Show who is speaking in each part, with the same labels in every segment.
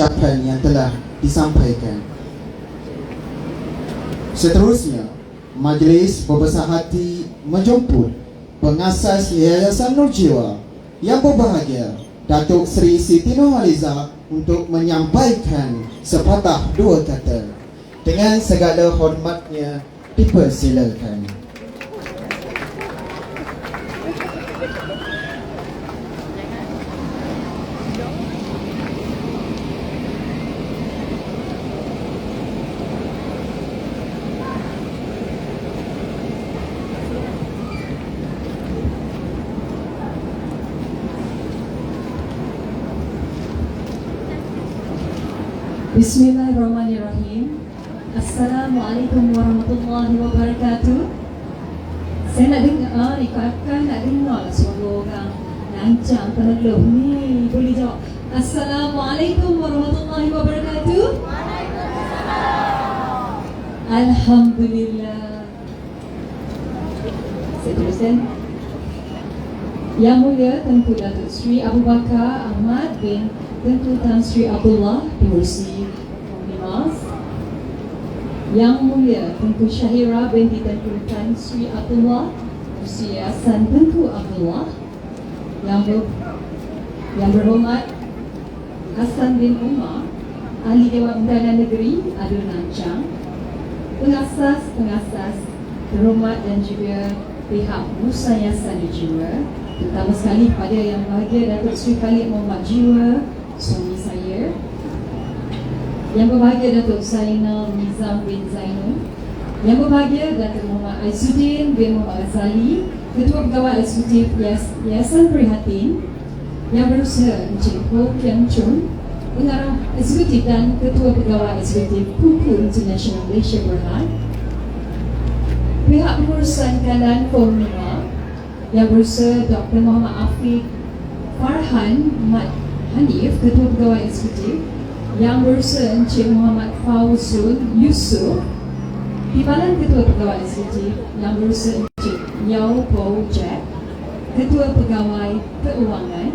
Speaker 1: ucapan yang telah disampaikan. Seterusnya, majlis berbesar hati menjemput pengasas Yayasan Nur Jiwa yang berbahagia Datuk Seri Siti Nurhaliza untuk menyampaikan sepatah dua kata. Dengan segala hormatnya dipersilakan.
Speaker 2: Bismillahirrahmanirrahim. Assalamualaikum warahmatullahi wabarakatuh. Saya nak dengar, ah, ikutkan nak dengar lah suara orang. Lancang peneluh ni Boleh jawab. Assalamualaikum warahmatullahi wabarakatuh. Alhamdulillah. Saya teruskan Yang mulia Tengku Datuk Sri Abu Bakar Ahmad bin Tengku Tan Sri Abdullah Pengurusi Mimas Yang mulia Tengku Syahira binti Tengku Tan Sri Abdullah Pengurusi Yayasan Tengku Abdullah. Yang ber, yang berhormat Hasan bin Umar Ahli Dewan Undangan Negeri Adun Nancang Pengasas-pengasas Terhormat dan juga pihak Musa Yayasan Jiwa. Terutama sekali kepada yang bahagia Datuk Sri Khalid Muhammad Jiwa suami saya. Yang berbahagia Datuk Zainal Nizam bin Zainul. Yang berbahagia Datuk Muhammad Aizudin bin Muhammad Ghazali Ketua Pegawai Eksekutif Yas- Yayasan Prihatin. Yang berusaha Encik Ho Kiang Chun Pengarah Eksekutif dan Ketua Pegawai Eksekutif Kuku International Malaysia Berhad. Pihak pengurusan keadaan Forum 5 yang berusaha Dr. Muhammad Afiq Farhan Mat Hanif, Ketua Pegawai Eksekutif yang berusaha Encik Muhammad Fauzul Yusof Timbalan Ketua Pegawai Eksekutif yang berusaha Encik Yao Po Jack Ketua Pegawai Keuangan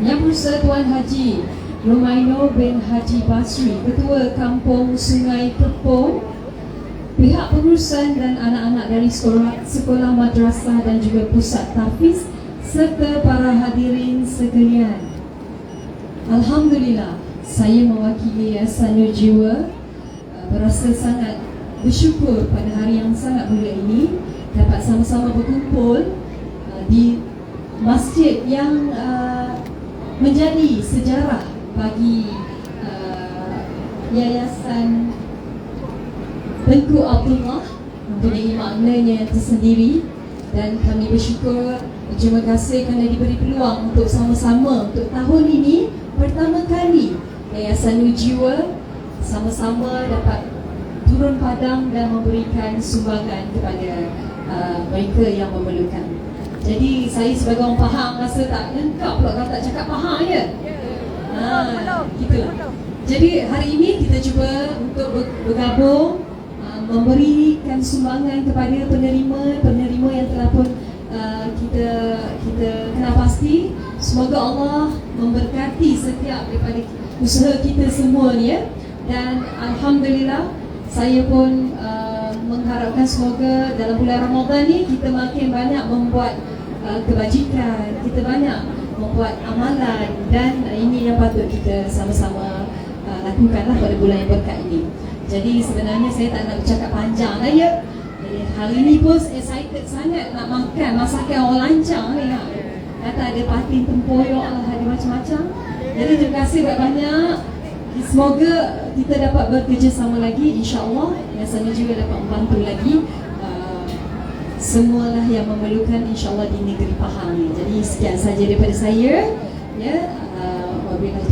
Speaker 2: yang berusaha Tuan Haji Romaino bin Haji Basri Ketua Kampung Sungai Tepung Pihak pengurusan dan anak-anak dari sekolah, sekolah madrasah dan juga pusat tahfiz serta para hadirin sekalian. Alhamdulillah, saya mewakili Yayasan Jiwa. Uh, berasa sangat bersyukur pada hari yang sangat mulia ini. Dapat sama-sama berkumpul uh, di masjid yang uh, menjadi sejarah bagi Yayasan Tengku Abdullah mempunyai maknanya tersendiri. Dan kami bersyukur terima kasih kerana diberi peluang untuk sama-sama untuk tahun ini Nur Jiwa sama-sama dapat turun padang dan memberikan sumbangan kepada uh, mereka yang memerlukan. Jadi saya sebagai orang Pahang rasa tak lengkap pula kalau tak cakap Pahang ya. Ha, gitulah. Jadi hari ini kita cuba untuk ber- bergabung uh, memberikan sumbangan kepada penerima-penerima yang telah pun uh, kita kita kenal pasti. Semoga Allah memberkati setiap daripada usaha kita semua ni ya. Dan alhamdulillah saya pun uh, mengharapkan semoga dalam bulan Ramadan ni kita makin banyak membuat uh, kebajikan, kita banyak membuat amalan dan ini yang patut kita sama-sama uh, lakukanlah pada bulan yang berkat ini. Jadi sebenarnya saya tak nak bercakap panjang lah ya. Jadi hari ini pun excited sangat nak makan masakan orang lancang ni. Ha. Kata ada patin tempoyak lah, ada macam-macam. Jadi terima kasih banyak-banyak. Semoga kita dapat bekerjasama lagi insya-Allah. Yayasan ini juga dapat membantu lagi uh, semualah yang memerlukan insya-Allah di negeri Pahang ni. Jadi sekian saja daripada saya. Ya, uh, wabillahi